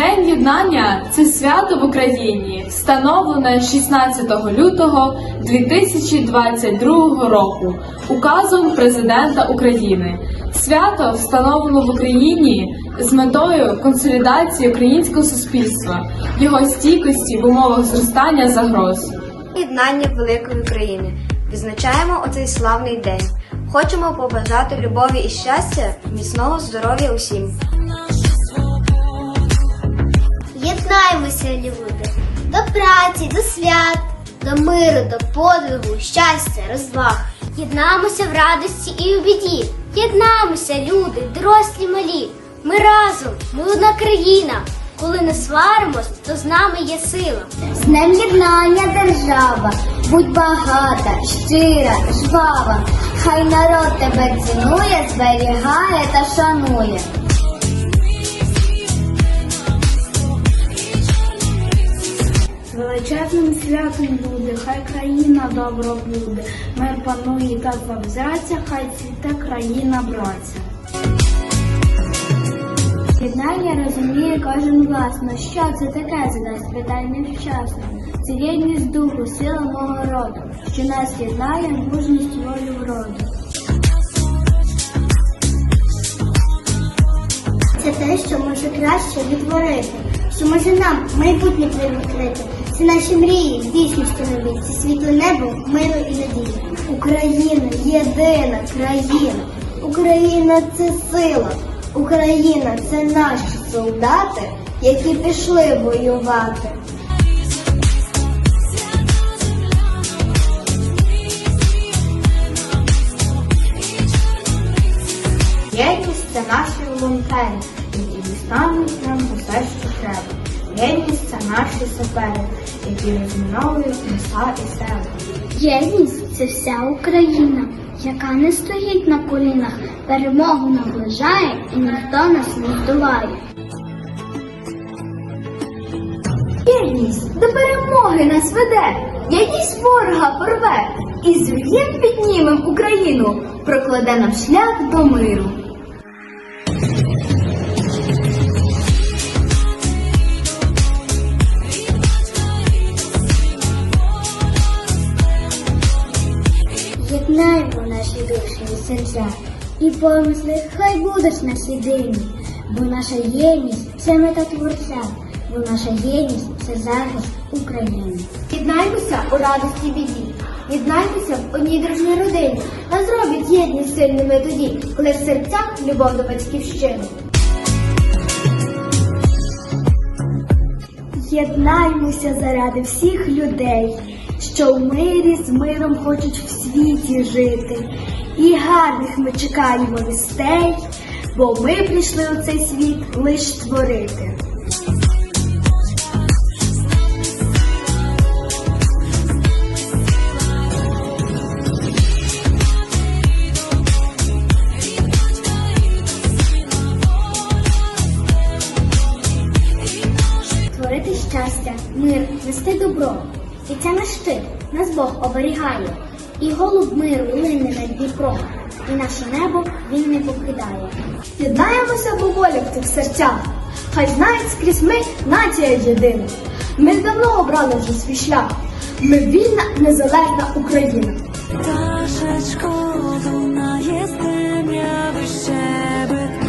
День єднання це свято в Україні, встановлене 16 лютого 2022 року указом президента України. Свято встановлено в Україні з метою консолідації українського суспільства, його стійкості в умовах зростання загроз. Єднання великої України. Відзначаємо оцей славний день. Хочемо побажати любові і щастя, міцного здоров'я усім. Єднаймося, люди, до праці, до свят, до миру, до подвигу, щастя, розваг. Єднаємося в радості і у біді. Єднаємося, люди, дорослі малі. Ми разом, ми одна країна. Коли не сваримось, то з нами є сила. З днем єднання держава, будь багата, щира, жвава. Хай народ тебе цінує, зберігає та шанує. Святом буде, хай країна добро буде. Мир панує та завзяться, хай цвіте країна браття. Єднання розуміє кожен власно, що це таке задасть питання вчасно. Це єдність духу, сила мого роду, що нас єднає мужність волю вроду. Це те, що може краще відтворити, що може нам майбутнє привикрити. Це наші мрії, дійсністю нові, це світле небо, миру і надії. Україна єдина країна. Україна це сила. Україна це наші солдати, які пішли воювати. Єдність це наші волонтери, які дістануть нам усе, що треба. Єдність це наші сапери, які розміновують міста і села. Єдність це вся Україна, яка не стоїть на колінах, перемогу наближає і ніхто нас не здолає. Єдність до перемоги нас веде, єдність ворога порве, і з руїн піднімем Україну, прокладе нам шлях до миру. І серця, і помисли хай будуть нас єдині, бо наша єдність це мета творця, бо наша єдність це захист України. Єднаймося у радості біді. Єднаймося в одній дружній родині. Нас зробить єдність сильними тоді, коли в серцях любов до батьківщини. Єднаймося заради всіх людей, що в мирі з миром хочуть в світі жити. І гарних ми чекаємо вістей, бо ми прийшли у цей світ лиш створити. Творити щастя, мир, нести добро. І це наш щит, нас Бог оберігає. І голуб миру лине над Дніпром, і наше небо він не покидає. Єднаємося бо воля в тих серцях. Хай знають скрізь ми нація єдина. Ми давно обрали вже свій шлях. Ми вільна, незалежна Україна. Пташечко лунає з темряви щебет.